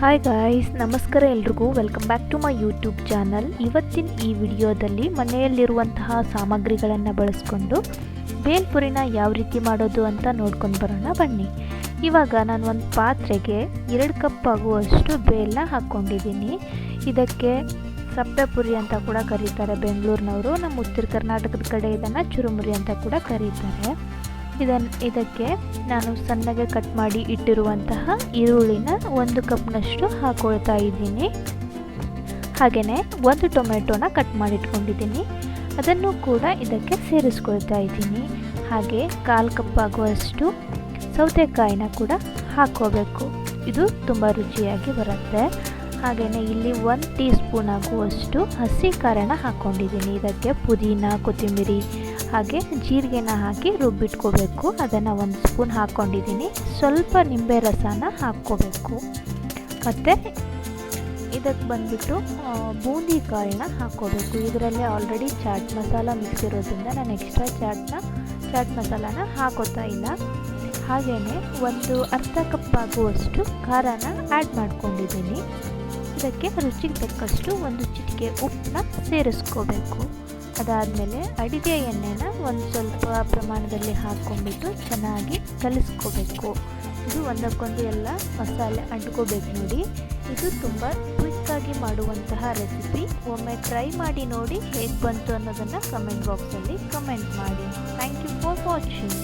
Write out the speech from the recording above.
Hi guys ನಮಸ್ಕಾರ ಎಲ್ರಿಗೂ. Welcome back to my YouTube channel ಇವತ್ತಿನ ಈ ವಿಡಿಯೋದಲ್ಲಿ ಮನೆಯಲ್ಲಿರುವಂತಹ ಸಾಮಗ್ರಿಗಳನ್ನು ಬಳಸ್ಕೊಂಡು ಬೇಲ್ಪುರಿನ ಯಾವ ರೀತಿ ಮಾಡೋದು ಅಂತ ನೋಡ್ಕೊಂಡು ಬರೋಣ ಬನ್ನಿ. ಇವಾಗ ನಾನು ಒಂದು ಪಾತ್ರೆಗೆ ಎರಡು ಕಪ್ ಆಗುವಷ್ಟು ಬೇಲನ್ನ ಹಾಕ್ಕೊಂಡಿದ್ದೀನಿ. ಇದಕ್ಕೆ ಸಪ್ತಪುರಿ ಅಂತ ಕೂಡ ಕರೀತಾರೆ. ಬೆಂಗಳೂರಿನವರು, ನಮ್ಮ ಉತ್ತರ ಕರ್ನಾಟಕದ ಕಡೆ ಇದನ್ನು ಚುರುಮುರಿ ಅಂತ ಕೂಡ ಕರೀತಾರೆ. ಇದನ್ನು ಇದಕ್ಕೆ ನಾನು ಸಣ್ಣಗೆ ಕಟ್ ಮಾಡಿ ಇಟ್ಟಿರುವಂತಹ ಈರುಳ್ಳಿನ ಒಂದು ಕಪ್ನಷ್ಟು ಹಾಕೊಳ್ತಾ ಇದ್ದೀನಿ. ಹಾಗೆಯೇ ಒಂದು ಟೊಮೆಟೊನ ಕಟ್ ಮಾಡಿಟ್ಕೊಂಡಿದ್ದೀನಿ ಅದನ್ನು ಕೂಡ ಇದಕ್ಕೆ ಸೇರಿಸ್ಕೊಳ್ತಾ ಇದ್ದೀನಿ. ಹಾಗೆ ಕಾಲು ಕಪ್ಪಾಗುವಷ್ಟು ಸೌತೆಕಾಯಿನ ಕೂಡ ಹಾಕ್ಕೋಬೇಕು. ಇದು ತುಂಬ ರುಚಿಯಾಗಿ ಬರುತ್ತೆ. ಹಾಗೆಯೇ ಇಲ್ಲಿ ಒಂದು ಟೀ ಸ್ಪೂನ್ ಆಗುವಷ್ಟು ಹಸಿ ಖಾರನ ಹಾಕ್ಕೊಂಡಿದ್ದೀನಿ ಇದಕ್ಕೆ ಪುದೀನ, ಕೊತ್ತಂಬರಿ ಹಾಗೆ ಜೀರಿಗೆನ ಹಾಕಿ ರುಬ್ಬಿಟ್ಕೋಬೇಕು. ಅದನ್ನು ಒಂದು ಸ್ಪೂನ್ ಹಾಕ್ಕೊಂಡಿದ್ದೀನಿ ಸ್ವಲ್ಪ ನಿಂಬೆ ರಸನ ಹಾಕ್ಕೋಬೇಕು. ಮತ್ತು ಇದಕ್ಕೆ ಬಂದುಬಿಟ್ಟು ಬೂಂದಿ ಕಾಳನ್ನ ಹಾಕ್ಕೋಬೇಕು. ಇದರಲ್ಲಿ ಆಲ್ರೆಡಿ ಚಾಟ್ ಮಸಾಲ ಮಿಕ್ಸ್ ಇರೋದ್ರಿಂದ ನಾನು ಎಕ್ಸ್ಟ್ರಾ ಚಾಟ್ನ, ಚಾಟ್ ಮಸಾಲಾನ ಹಾಕೋತಾ ಇಲ್ಲ. ಹಾಗೆಯೇ ಒಂದು ಅರ್ಧ ಕಪ್ ಆಗುವಷ್ಟು ಖಾರನ ಆ್ಯಡ್ ಮಾಡ್ಕೊಂಡಿದ್ದೀನಿ ಇದಕ್ಕೆ ರುಚಿಗೆ ತಕ್ಕಷ್ಟು ಒಂದು ಚಿಟಿಕೆ ಉಪ್ಪನ್ನ ಸೇರಿಸ್ಕೋಬೇಕು. ಅದಾದಮೇಲೆ ಅಡಿಗೆ ಎಣ್ಣೆನ ಒಂದು ಸ್ವಲ್ಪ ಪ್ರಮಾಣದಲ್ಲಿ ಹಾಕ್ಕೊಂಡ್ಬಿಟ್ಟು ಚೆನ್ನಾಗಿ ಕಲಿಸ್ಕೋಬೇಕು. ಇದು ಒಂದಕ್ಕೊಂದು ಎಲ್ಲ ಮಸಾಲೆ ಅಂಟ್ಕೋಬೇಕು ನೋಡಿ. ಇದು ತುಂಬ ಕ್ವಿಕ್ಕಾಗಿ ಮಾಡುವಂತಹ ರೆಸಿಪಿ ಒಮ್ಮೆ ಟ್ರೈ ಮಾಡಿ ನೋಡಿ ಹೇಗೆ ಬಂತು ಅನ್ನೋದನ್ನು ಕಮೆಂಟ್ ಬಾಕ್ಸಲ್ಲಿ ಕಮೆಂಟ್ ಮಾಡಿ. Thank you for watching